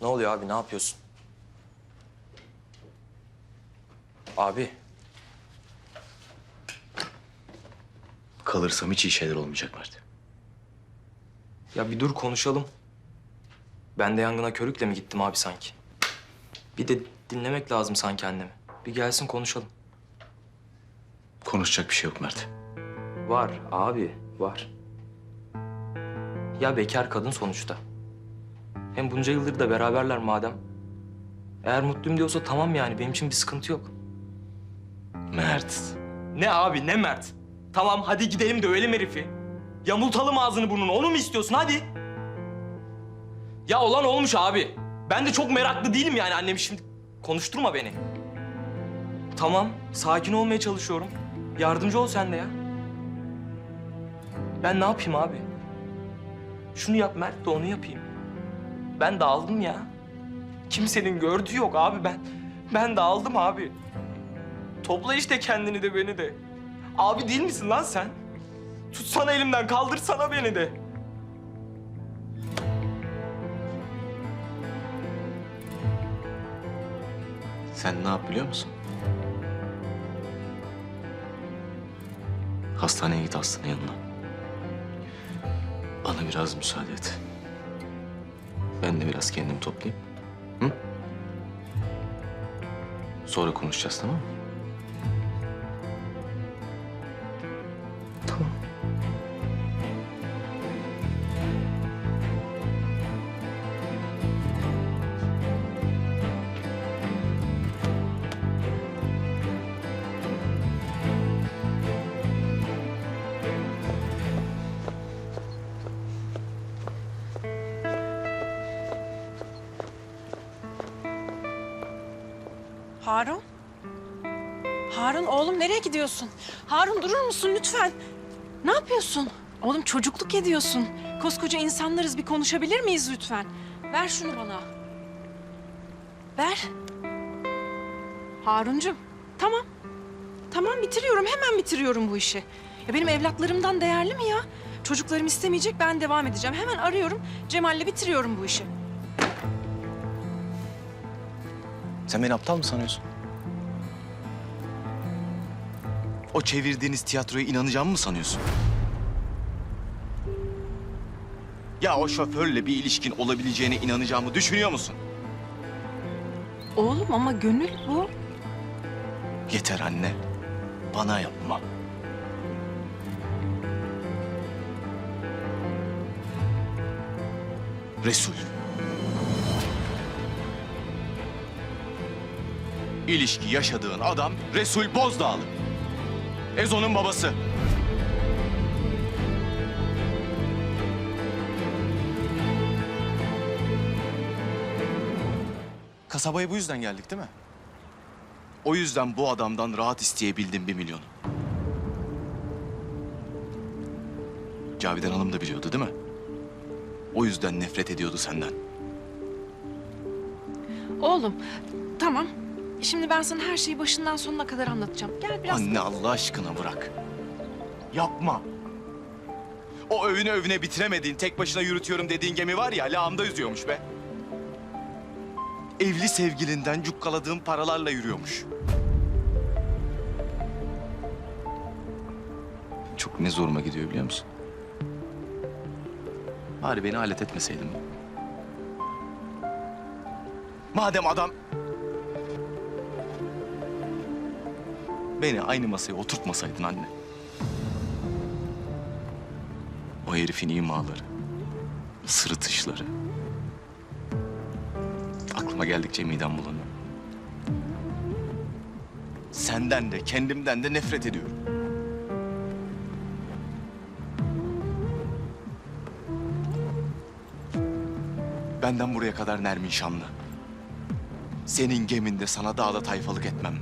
Ne oluyor abi? Ne yapıyorsun? Abi. Kalırsam hiç iyi şeyler olmayacak Mert. Ya bir dur konuşalım. Ben de yangına körükle mi gittim abi sanki? Bir de dinlemek lazım sanki annemi. Bir gelsin konuşalım. Konuşacak bir şey yok Mert. Var abi, var. Ya bekar kadın sonuçta. Hem bunca yıldır da beraberler madem. Eğer mutluyum diyorsa tamam yani benim için bir sıkıntı yok. Mert. Ne abi ne Mert? Tamam hadi gidelim dövelim herifi. Yamultalım ağzını burnunu onu mu istiyorsun hadi? Ya olan olmuş abi. Ben de çok meraklı değilim yani annem şimdi konuşturma beni. Tamam sakin olmaya çalışıyorum. Yardımcı ol sen de ya. Ben ne yapayım abi? Şunu yap Mert de onu yapayım. Ben dağıldım ya. Kimsenin gördüğü yok abi ben. Ben dağıldım abi. Topla işte kendini de beni de. Abi değil misin lan sen? Tutsana elimden kaldırsana beni de. Sen ne yap biliyor musun? Hastaneye git hastanın yanına. Bana biraz müsaade et. Ben de biraz kendimi toplayayım. Hı? Sonra konuşacağız tamam mı? Harun? Harun oğlum nereye gidiyorsun? Harun durur musun lütfen? Ne yapıyorsun? Oğlum çocukluk ediyorsun. Koskoca insanlarız bir konuşabilir miyiz lütfen? Ver şunu bana. Ver. Haruncum tamam. Tamam bitiriyorum hemen bitiriyorum bu işi. Ya benim evlatlarımdan değerli mi ya? Çocuklarım istemeyecek ben devam edeceğim. Hemen arıyorum Cemal'le bitiriyorum bu işi. Sen beni aptal mı sanıyorsun? O çevirdiğiniz tiyatroya inanacağımı mı sanıyorsun? Ya o şoförle bir ilişkin olabileceğine inanacağımı düşünüyor musun? Oğlum ama gönül bu. Yeter anne. Bana yapma. Resul. İlişki yaşadığın adam Resul Bozdağlı. Ezo'nun babası. Kasabaya bu yüzden geldik değil mi? O yüzden bu adamdan rahat isteyebildim bir milyonu. Cavidan Hanım da biliyordu değil mi? O yüzden nefret ediyordu senden. Oğlum tamam. Şimdi ben sana her şeyi başından sonuna kadar anlatacağım. Gel biraz. Anne Allah aşkına bırak. Yapma. O övüne övüne bitiremediğin, tek başına yürütüyorum dediğin gemi var ya, lağımda yüzüyormuş be. Evli sevgilinden cukkaladığın paralarla yürüyormuş. Çok ne zoruma gidiyor biliyor musun? Bari beni alet etmeseydin. Madem adam Beni aynı masaya oturtmasaydın anne. O herifin imaları, sırıtışları. Aklıma geldikçe midem bulanıyor. Senden de kendimden de nefret ediyorum. Benden buraya kadar Nermin Şanlı. Senin geminde sana dağda tayfalık etmem mi?